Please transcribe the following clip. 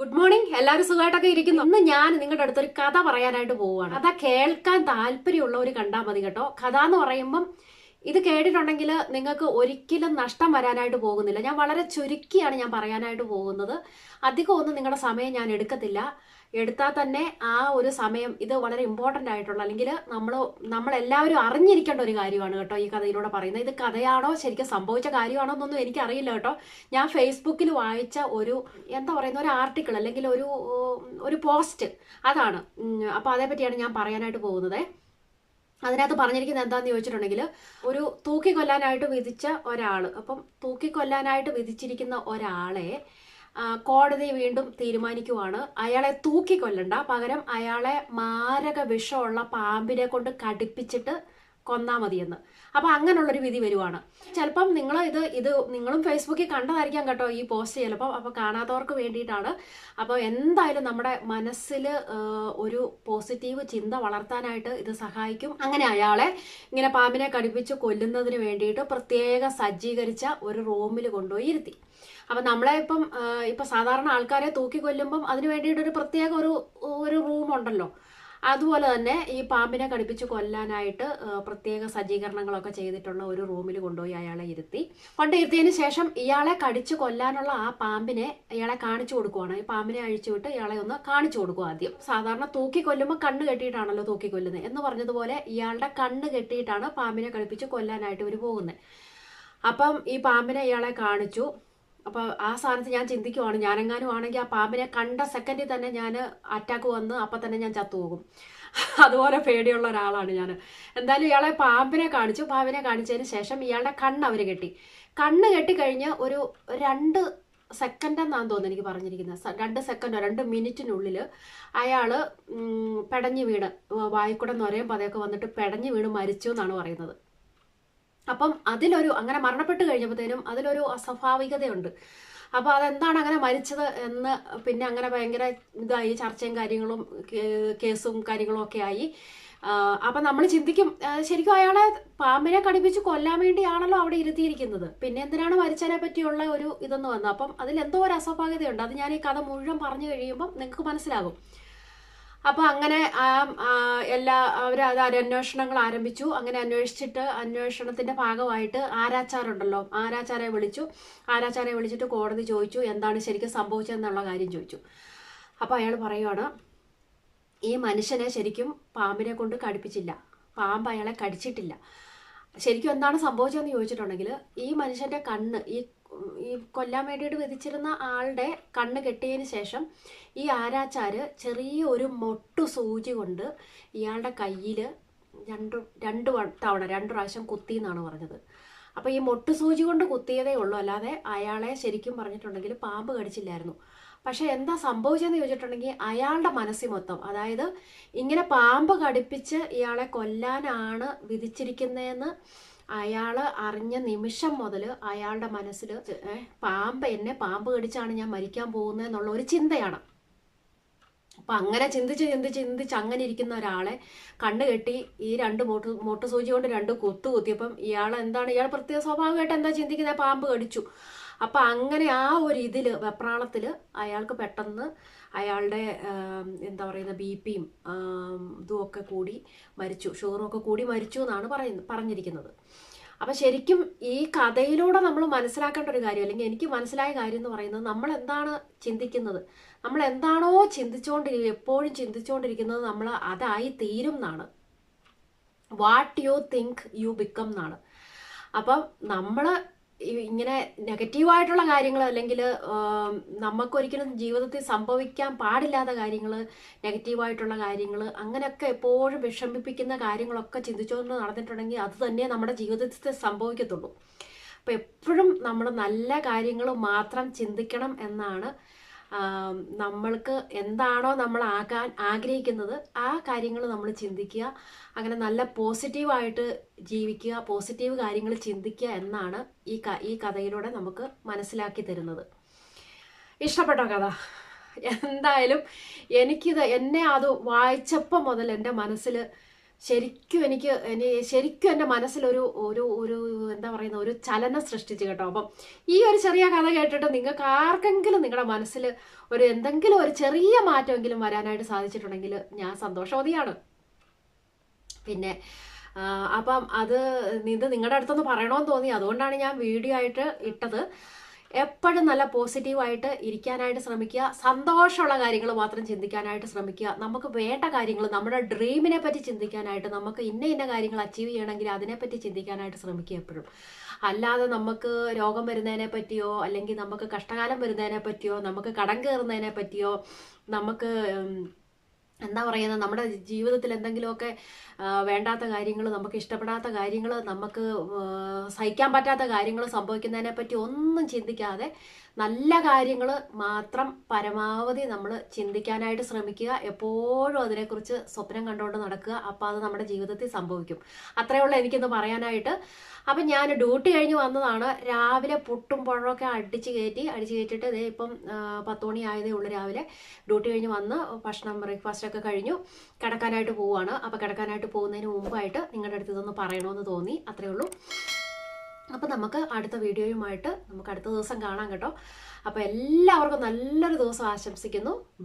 Good morning എല്ലാവരും സുഖമായിട്ടൊക്കെ ഇരിക്കുന്നു. ഇന്ന് ഞാൻ നിങ്ങളുടെ അടുത്തൊരു കഥ പറയാനായിട്ട് പോവുകയാണ്. കഥ കേൾക്കാൻ താല്പര്യമുള്ളവർ കണ്ടാൽ മതി കേട്ടോ. കഥ എന്ന് പറയുമ്പം ഇത് കേട്ടിട്ടുണ്ടെങ്കിൽ നിങ്ങൾക്ക് ഒരിക്കലും നഷ്ടം വരാനായിട്ട് പോകുന്നില്ല. ഞാൻ വളരെ ചുരുക്കിയാണ് ഞാൻ പറയാനായിട്ട് പോകുന്നത്. അധികം ഒന്നും നിങ്ങളുടെ സമയം ഞാൻ എടുക്കത്തില്ല. എടുത്താൽ തന്നെ ആ ഒരു സമയം ഇത് വളരെ ഇമ്പോർട്ടന്റ് ആയിട്ടുള്ള അല്ലെങ്കിൽ നമ്മൾ നമ്മളെല്ലാവരും അറിഞ്ഞിരിക്കേണ്ട ഒരു കാര്യമാണ് കേട്ടോ ഈ കഥയിലൂടെ പറയുന്നത്. ഇത് കഥയാണോ? ശരിക്കും സംഭവിച്ച കാര്യമാണോ എന്നൊന്നും എനിക്കറിയില്ല കേട്ടോ. ഞാൻ ഫേസ്ബുക്കിൽ വായിച്ച ഒരു എന്താ പറയുന്ന ഒരു ആർട്ടിക്കിൾ അല്ലെങ്കിൽ ഒരു ഒരു പോസ്റ്റ് അതാണ്. അപ്പോൾ അതേപ്പറ്റിയാണ് ഞാൻ പറയാനായിട്ട് പോകുന്നത്. അതിനകത്ത് പറഞ്ഞിരിക്കുന്നത് എന്താണെന്ന് ചോദിച്ചിട്ടുണ്ടെങ്കിൽ ഒരു തൂക്കിക്കൊല്ലാനായിട്ട് വിധിച്ച ഒരാൾ അപ്പം തൂക്കിക്കൊല്ലാനായിട്ട് വിധിച്ചിരിക്കുന്ന ഒരാളെ കോടതി വീണ്ടും തീരുമാനിക്കുവാണ്. അയാളെ തൂക്കിക്കൊല്ലണ്ട പകരം അയാളെ മാരക വിഷമുള്ള പാമ്പിനെ കൊണ്ട് കടിപ്പിച്ചിട്ട് കൊന്നാ മതിയെന്ന്. അപ്പൊ അങ്ങനെയുള്ളൊരു വിധി വരുവാണ്. ചിലപ്പം നിങ്ങൾ ഇത് ഇത് നിങ്ങളും ഫേസ്ബുക്കിൽ കണ്ടതായിരിക്കാം കേട്ടോ ഈ പോസ്റ്റ് ചിലപ്പം. അപ്പൊ കാണാത്തവർക്ക് വേണ്ടിയിട്ടാണ്. അപ്പോൾ എന്തായാലും നമ്മുടെ മനസ്സിൽ ഒരു പോസിറ്റീവ് ചിന്ത വളർത്താനായിട്ട് ഇത് സഹായിക്കും. അങ്ങനെ അയാളെ ഇങ്ങനെ പാമ്പിനെ കടിപ്പിച്ച് കൊല്ലുന്നതിന് വേണ്ടിയിട്ട് പ്രത്യേക സജ്ജീകരിച്ച ഒരു റൂമിൽ കൊണ്ടുപോയി ഇരുത്തി. അപ്പം നമ്മളെ ഇപ്പം ഇപ്പം സാധാരണ ആൾക്കാരെ തൂക്കി കൊല്ലുമ്പം അതിന് വേണ്ടിയിട്ട് ഒരു പ്രത്യേക ഒരു ഒരു റൂം ഉണ്ടല്ലോ അതുപോലെ തന്നെ ഈ പാമ്പിനെ കടിപ്പിച്ച് കൊല്ലാനായിട്ട് പ്രത്യേക സജ്ജീകരണങ്ങളൊക്കെ ചെയ്തിട്ടുള്ള ഒരു റൂമിൽ കൊണ്ടുപോയി അയാളെ ഇരുത്തി. കൊണ്ടിരുത്തിയതിന് ശേഷം ഇയാളെ കടിച്ചു കൊല്ലാനുള്ള ആ പാമ്പിനെ ഇയാളെ കാണിച്ചു കൊടുക്കുവാണ്. ഈ പാമ്പിനെ അഴിച്ചു വിട്ട് ഇയാളെ ഒന്ന് കാണിച്ചു കൊടുക്കും ആദ്യം. സാധാരണ തൂക്കി കൊല്ലുമ്പോൾ കണ്ണ് കെട്ടിയിട്ടാണല്ലോ തൂക്കി കൊല്ലുന്നത് എന്ന് പറഞ്ഞതുപോലെ ഇയാളുടെ കണ്ണ് കെട്ടിയിട്ടാണ് പാമ്പിനെ കടിപ്പിച്ച് കൊല്ലാനായിട്ട് ഇവർ പോകുന്നത് അപ്പം ഈ പാമ്പിനെ ഇയാളെ കാണിച്ചു. അപ്പോൾ ആ സ്ഥാനത്ത് ഞാൻ ചിന്തിക്കുവാണ്. ഞാനെങ്ങാനും ആണെങ്കിൽ ആ പാമ്പിനെ കണ്ട സെക്കൻഡിൽ തന്നെ ഞാൻ അറ്റാക്ക് വന്ന് അപ്പം തന്നെ ഞാൻ ചത്തുപോകും. അതുപോലെ പേടിയുള്ള ഒരാളാണ് ഞാൻ എന്തായാലും ഇയാളെ പാമ്പിനെ കാണിച്ചു. പാമ്പിനെ കാണിച്ചതിന് ശേഷം ഇയാളുടെ കണ്ണ് അവർ കെട്ടി. കണ്ണ് കെട്ടിക്കഴിഞ്ഞ് ഒരു രണ്ട് സെക്കൻഡ് എന്നാന്ന് തോന്നുന്നു എനിക്ക് പറഞ്ഞിരിക്കുന്നത്. രണ്ട് സെക്കൻഡോ രണ്ട് മിനിറ്റിനുള്ളിൽ അയാൾ പെടഞ്ഞു വീണ്. വായിക്കൂടെ നൊരയും പതയൊക്കെ വന്നിട്ട് പെടഞ്ഞു വീണ് മരിച്ചു എന്നാണ് പറയുന്നത്. അപ്പം അതിലൊരു അങ്ങനെ മരണപ്പെട്ട് കഴിഞ്ഞപ്പോഴത്തേനും അതിലൊരു അസ്വാഭാവികതയുണ്ട്. അപ്പോൾ അതെന്താണ് അങ്ങനെ മരിച്ചത് എന്ന് പിന്നെ അങ്ങനെ ഭയങ്കര ഇതായി ചർച്ചയും കാര്യങ്ങളും കേസും കാര്യങ്ങളും ഒക്കെ ആയി. അപ്പം നമ്മൾ ചിന്തിക്കും ശരിക്കും അയാളെ പാമ്പിനെ കടിപ്പിച്ച് കൊല്ലാൻ വേണ്ടിയാണല്ലോ അവിടെ ഇരുത്തിയിരിക്കുന്നത്. പിന്നെ എന്തിനാണ് മരിച്ചതിനെ പറ്റിയുള്ള ഒരു ഇതെന്ന് വന്നത്? അപ്പം അതിൽ എന്തോ ഒരു അസ്വാഭാവികതയുണ്ട്. അത് ഞാൻ ഈ കഥ മുഴുവൻ പറഞ്ഞു കഴിയുമ്പം നിങ്ങൾക്ക് മനസ്സിലാകും. അപ്പൊ അങ്ങനെ എല്ലാ അവർ അത് അന്വേഷണങ്ങൾ ആരംഭിച്ചു. അങ്ങനെ അന്വേഷിച്ചിട്ട് അന്വേഷണത്തിന്റെ ഭാഗമായിട്ട് ആരാച്ചാറുണ്ടല്ലോ ആരാച്ചാരെ വിളിച്ചു. ആരാച്ചാരെ വിളിച്ചിട്ട് കോടതി ചോദിച്ചു എന്താണ് ശരിക്കും സംഭവിച്ചതെന്നുള്ള കാര്യം ചോദിച്ചു. അപ്പൊ അയാൾ പറയുവാണ് ഈ മനുഷ്യനെ ശരിക്കും പാമ്പിനെ കൊണ്ട് കടിപ്പിച്ചില്ല. പാമ്പ് അയാളെ കടിച്ചിട്ടില്ല. ശരിക്കും എന്താണ് സംഭവിച്ചതെന്ന് ചോദിച്ചിട്ടുണ്ടെങ്കിൽ ഈ മനുഷ്യന്റെ കണ്ണ് ഈ ഈ കൊല്ലാൻ വേണ്ടിയിട്ട് വിധിച്ചിരുന്ന ആളുടെ കണ്ണ് കെട്ടിയതിന് ശേഷം ഈ ആരാച്ചാര് ചെറിയ ഒരു മൊട്ടു സൂചി കൊണ്ട് ഇയാളുടെ കയ്യിൽ രണ്ട് രണ്ട് തവണ രണ്ട് പ്രാവശ്യം കുത്തി എന്നാണ് പറഞ്ഞത്. അപ്പോൾ ഈ മൊട്ടു സൂചി കൊണ്ട് കുത്തിയതേ ഉള്ളൂ. അല്ലാതെ അയാളെ ശരിക്കും പറഞ്ഞിട്ടുണ്ടെങ്കിൽ പാമ്പ് കടിച്ചില്ലായിരുന്നു. പക്ഷേ എന്താ സംഭവിച്ചതെന്ന് ചോദിച്ചിട്ടുണ്ടെങ്കിൽ അയാളുടെ മനസ്സിൽ മൊത്തം അതായത് ഇങ്ങനെ പാമ്പ് കടിപ്പിച്ച് ഇയാളെ കൊല്ലാനാണ് വിധിച്ചിരിക്കുന്നതെന്ന് അയാൾ അറിഞ്ഞ നിമിഷം മുതൽ അയാളുടെ മനസ്സിൽ പാമ്പ് എന്നെ പാമ്പ് കടിച്ചാണ് ഞാൻ മരിക്കാൻ പോകുന്നത് എന്നുള്ള ഒരു ചിന്തയാണ്. അപ്പം അങ്ങനെ ചിന്തിച്ച് ചിന്തിച്ച് ചിന്തിച്ച് അങ്ങനെ ഇരിക്കുന്ന ഒരാളെ കണ്ണ് കെട്ടി ഈ രണ്ട് മോട്ട് മോട്ട് സൂചി കൊണ്ട് രണ്ട് കുത്തു കുത്തിയപ്പം ഇയാൾ എന്താണ് ഇയാൾ പ്രത്യേക സ്വാഭാവികമായിട്ട് എന്താ ചിന്തിക്കുന്നത് പാമ്പ് കടിച്ചു. അപ്പൊ അങ്ങനെ ആ ഒരു ഇതിൽ വെപ്രാളത്തിൽ അയാൾക്ക് പെട്ടെന്ന് അയാളുടെ എന്താ പറയുന്ന ബി പിയും ഇതുമൊക്കെ കൂടി മരിച്ചു. ഷുഗറുമൊക്കെ കൂടി മരിച്ചു എന്നാണ് പറയുന്നത് പറഞ്ഞിരിക്കുന്നത്. അപ്പോൾ ശരിക്കും ഈ കഥയിലൂടെ നമ്മൾ മനസ്സിലാക്കേണ്ട ഒരു കാര്യം അല്ലെങ്കിൽ എനിക്ക് മനസ്സിലായ കാര്യം എന്ന് പറയുന്നത് നമ്മൾ എന്താണ് ചിന്തിക്കുന്നത്? നമ്മൾ എന്താണോ ചിന്തിച്ചുകൊണ്ടിരിക്കുക എപ്പോഴും ചിന്തിച്ചുകൊണ്ടിരിക്കുന്നത് നമ്മൾ അതായി തീരും എന്നാണ്. What you think you become എന്നാണ്. അപ്പം നമ്മൾ ഇങ്ങനെ നെഗറ്റീവായിട്ടുള്ള കാര്യങ്ങൾ അല്ലെങ്കിൽ നമുക്കൊരിക്കലും ജീവിതത്തിൽ സംഭവിക്കാൻ പാടില്ലാത്ത കാര്യങ്ങൾ നെഗറ്റീവായിട്ടുള്ള കാര്യങ്ങൾ അങ്ങനെയൊക്കെ എപ്പോഴും വിഷമിപ്പിക്കുന്ന കാര്യങ്ങളൊക്കെ ചിന്തിച്ചുകൊണ്ട് നടന്നിട്ടുണ്ടെങ്കിൽ അത് തന്നെ നമ്മുടെ ജീവിതത്തിൽ സംഭവിക്കത്തുള്ളൂ. അപ്പം എപ്പോഴും നമ്മൾ നല്ല കാര്യങ്ങൾ മാത്രം ചിന്തിക്കണം എന്നാണ് നമ്മൾക്ക് എന്താണോ നമ്മൾ ആകാൻ ആഗ്രഹിക്കുന്നത് ആ കാര്യങ്ങൾ നമ്മൾ ചിന്തിക്കുക. അങ്ങനെ നല്ല പോസിറ്റീവായിട്ട് ജീവിക്കുക പോസിറ്റീവ് കാര്യങ്ങൾ ചിന്തിക്കുക എന്നാണ് ഈ ഈ കഥയിലൂടെ നമുക്ക് മനസ്സിലാക്കി തരുന്നത്. ഇഷ്ടപ്പെട്ടോ കഥ? എന്തായാലും എനിക്കിത് എന്നെ അത് വായിച്ചപ്പോൾ മുതൽ എന്റെ മനസ്സിൽ ശരിക്കും എനിക്ക് എനി ശരിക്കും എന്റെ മനസ്സിലൊരു ഒരു ഒരു എന്താ പറയുന്ന ഒരു ചലനം സൃഷ്ടിച്ചു കേട്ടോ. അപ്പം ഈ ഒരു ചെറിയ കഥ കേട്ടിട്ട് നിങ്ങൾക്ക് ആർക്കെങ്കിലും നിങ്ങളുടെ മനസ്സിൽ ഒരു എന്തെങ്കിലും ഒരു ചെറിയ മാറ്റമെങ്കിലും വരാനായിട്ട് സാധിച്ചിട്ടുണ്ടെങ്കിൽ ഞാൻ സന്തോഷവതിയാണ്. പിന്നെ അപ്പം അത് ഇത് നിങ്ങളുടെ അടുത്തൊന്ന് പറയണമെന്ന് തോന്നി. അതുകൊണ്ടാണ് ഞാൻ വീഡിയോ ആയിട്ട് ഇട്ടത്. എപ്പോഴും നല്ല പോസിറ്റീവായിട്ട് ഇരിക്കാനായിട്ട് ശ്രമിക്കുക. സന്തോഷമുള്ള കാര്യങ്ങൾ മാത്രം ചിന്തിക്കാനായിട്ട് ശ്രമിക്കുക. നമുക്ക് വേണ്ട കാര്യങ്ങൾ നമ്മുടെ ഡ്രീമിനെ പറ്റി ചിന്തിക്കാനായിട്ട് നമുക്ക് ഇന്ന ഇന്ന കാര്യങ്ങൾ അച്ചീവ് ചെയ്യണമെങ്കിൽ അതിനെപ്പറ്റി ചിന്തിക്കാനായിട്ട് ശ്രമിക്കുക എപ്പോഴും. അല്ലാതെ നമുക്ക് രോഗം വരുന്നതിനെ പറ്റിയോ അല്ലെങ്കിൽ നമുക്ക് കഷ്ടകാലം വരുന്നതിനെ പറ്റിയോ നമുക്ക് കടം കയറുന്നതിനെ പറ്റിയോ നമുക്ക് എന്താ പറയുന്നത് നമ്മുടെ ജീവിതത്തിൽ എന്തെങ്കിലുമൊക്കെ വേണ്ടാത്ത കാര്യങ്ങൾ നമുക്ക് ഇഷ്ടപ്പെടാത്ത കാര്യങ്ങൾ നമുക്ക് സഹിക്കാൻ പറ്റാത്ത കാര്യങ്ങൾ സംഭവിക്കുന്നതിനെ പറ്റി ഒന്നും ചിന്തിക്കാതെ നല്ല കാര്യങ്ങൾ മാത്രം പരമാവധി നമ്മൾ ചിന്തിക്കാനായിട്ട് ശ്രമിക്കുക. എപ്പോഴും അതിനെക്കുറിച്ച് സ്വപ്നം കണ്ടുകൊണ്ട് നടക്കുക. അപ്പോൾ അത് നമ്മുടെ ജീവിതത്തിൽ സംഭവിക്കും. അത്രയുള്ള എനിക്കിന്ന് പറയാനായിട്ട്. അപ്പം ഞാൻ ഡ്യൂട്ടി കഴിഞ്ഞ് വന്നതാണ്. രാവിലെ പുട്ടും പഴമൊക്കെ അടിച്ച് കയറ്റി അടിച്ച് കയറ്റിയിട്ട് ഇതേ ഇപ്പം പത്ത് മണി ആയതേ ഉള്ളൂ രാവിലെ. ഡ്യൂട്ടി കഴിഞ്ഞ് വന്ന് ഭക്ഷണം ബ്രേക്ക്ഫാസ്റ്റ് ഒക്കെ കഴിഞ്ഞു. കിടക്കാനായിട്ട് പോവുകയാണ് അപ്പോൾ കിടക്കാനായിട്ട് പോകുന്നതിന് മുമ്പായിട്ട് നിങ്ങളുടെ അടുത്ത് ഇതൊന്ന് പറയണമെന്ന് തോന്നി. അത്രേ ഉള്ളൂ. അപ്പോൾ നമുക്ക് അടുത്ത വീഡിയോയുമായിട്ട് നമുക്ക് അടുത്ത ദിവസം കാണാം കേട്ടോ. അപ്പോൾ എല്ലാവർക്കും നല്ലൊരു ദിവസം ആശംസിക്കുന്നു. ബൈ